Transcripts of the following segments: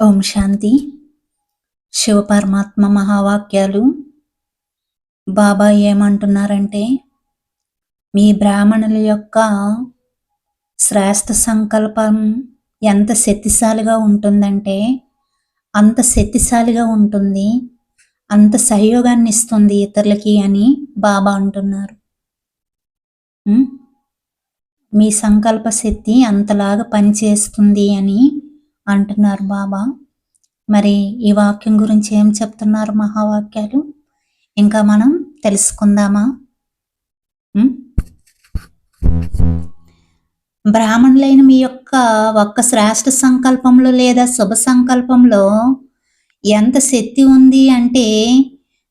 ఓం శాంతి. శివపరమాత్మ మహావాక్యాలు. బాబా ఏమంటున్నారంటే మీ బ్రాహ్మణుల యొక్క శ్రేష్ఠ సంకల్పం ఎంత శక్తిశాలిగా ఉంటుందంటే అంత శక్తిశాలిగా ఉంటుంది అంత సహయోగాన్ని ఇస్తుంది ఇతరులకి అని బాబా అంటున్నారు. మీ సంకల్ప శక్తి అంతలాగా పనిచేస్తుంది అని అంటున్నారు బాబా. మరి ఈ వాక్యం గురించి ఏం చెప్తున్నారు మహావాక్యాలు? ఇంకా మనం తెలుసుకుందామా? బ్రాహ్మణులైన మీ యొక్క ఒక్క శ్రేష్ఠ సంకల్పంలో లేదా శుభ సంకల్పంలో ఎంత శక్తి ఉంది అంటే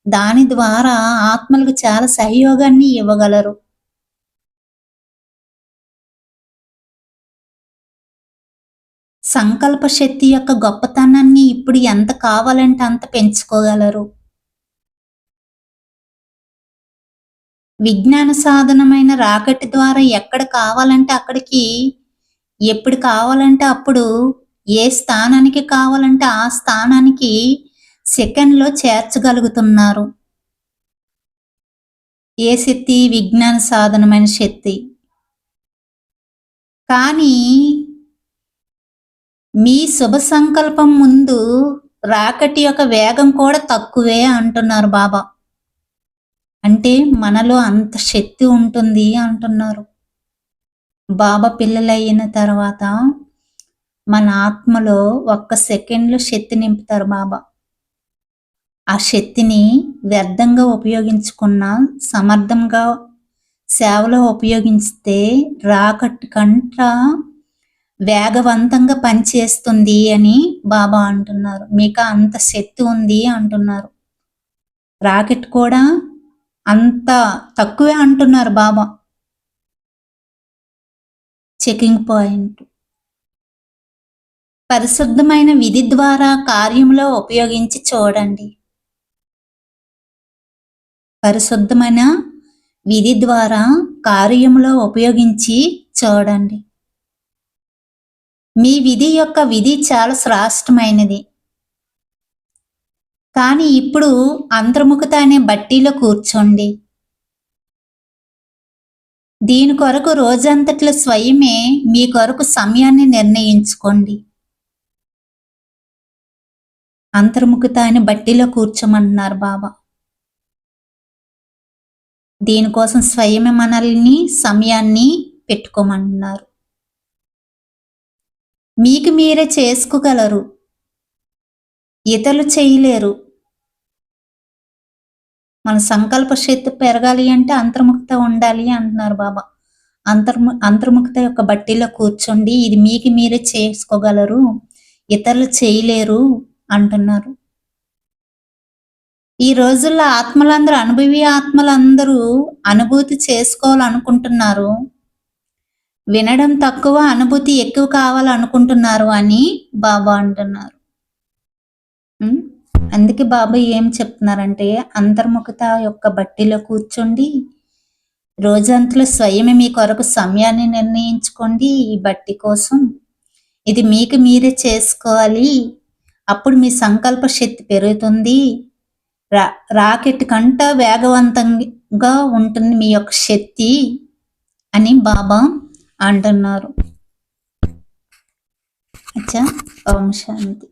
దాని ద్వారా ఆత్మలకు చాలా సహయోగాన్ని ఇవ్వగలరు. సంకల్ప శక్తి యొక్క గొప్పతనాన్ని ఇప్పుడు ఎంత కావాలంటే అంత పెంచుకోగలరు? విజ్ఞాన సాధనమైన రాకెట్ ద్వారా ఎక్కడ కావాలంటే అక్కడికి ఎప్పుడు కావాలంటే అప్పుడు ఏ స్థానానికి కావాలంటే ఆ స్థానానికి సెకండ్లో చేర్చగలుగుతున్నారు. ఏ శక్తి? విజ్ఞాన సాధనమైన శక్తి. కానీ మీ శుభ సంకల్పం ముందు రాకటి యొక్క వేగం కూడా తక్కువే అంటున్నారు బాబా. అంటే మనలో అంత శక్తి ఉంటుంది అంటున్నారు. బాబా పిల్లలైన తర్వాత మన ఆత్మలో ఒక్క సెకండ్లో శక్తి నింపుతారు బాబా. ఆ శక్తిని వ్యర్థంగా ఉపయోగించుకున్న సమర్థంగా సేవలో ఉపయోగిస్తే రాకెట్ కంట వేగవంతంగా పనిచేస్తుంది అని బాబా అంటున్నారు. మీకు అంత శక్తి ఉంది అంటున్నారు. రాకెట్ కూడా అంత తక్కువే అంటున్నారు బాబా. Checking point. పరిశుద్ధమైన విధి ద్వారా కార్యంలో ఉపయోగించి చూడండి. పరిశుద్ధమైన విధి ద్వారా కార్యంలో ఉపయోగించి చూడండి. మీ విధి యొక్క విధి చాలా శ్రాష్టమైనది. కానీ ఇప్పుడు అంతర్ముఖత అనే బట్టీలో కూర్చోండి. దీని కొరకు రోజంతట్లో స్వయమే మీ కొరకు సమయాన్ని నిర్ణయించుకోండి. అంతర్ముఖత అనే బట్టీలో కూర్చోమంటున్నారు బాబా. దీనికోసం స్వయమే మనల్ని సమయాన్ని పెట్టుకోమంటున్నారు. మీకు మీరే చేసుకోగలరు. ఇతరులు చేయలేరు. మన సంకల్ప శక్తి పెరగాలి అంటే అంతర్ముక్త ఉండాలి అంటున్నారు బాబా. అంతర్ము అంతర్ముక్త యొక్క బట్టీలో కూర్చోండి. ఇది మీకు మీరే చేసుకోగలరు. ఇతరులు చేయలేరు అంటున్నారు. ఈ రోజుల్లో ఆత్మలందరూ అనుభవి ఆత్మలందరూ అనుభూతి చేసుకోవాలనుకుంటున్నారు. వినడం తక్కువ అనుభూతి ఎక్కువ కావాలనుకుంటున్నారు అని బాబా అంటున్నారు. అందుకే బాబా ఏం చెప్తున్నారంటే అంతర్ముఖత యొక్క బట్టిలో కూర్చోండి. రోజంతలో స్వయమే మీ కొరకు సమయాన్ని నిర్ణయించుకోండి ఈ బట్టి కోసం. ఇది మీకు మీరే చేసుకోవాలి. అప్పుడు మీ సంకల్ప శక్తి పెరుగుతుంది. రా రాకెట్ కంట వేగవంతంగా ఉంటుంది మీ యొక్క శక్తి అని బాబా అంటున్నారు. అచ్చా. ఓం శాంతి.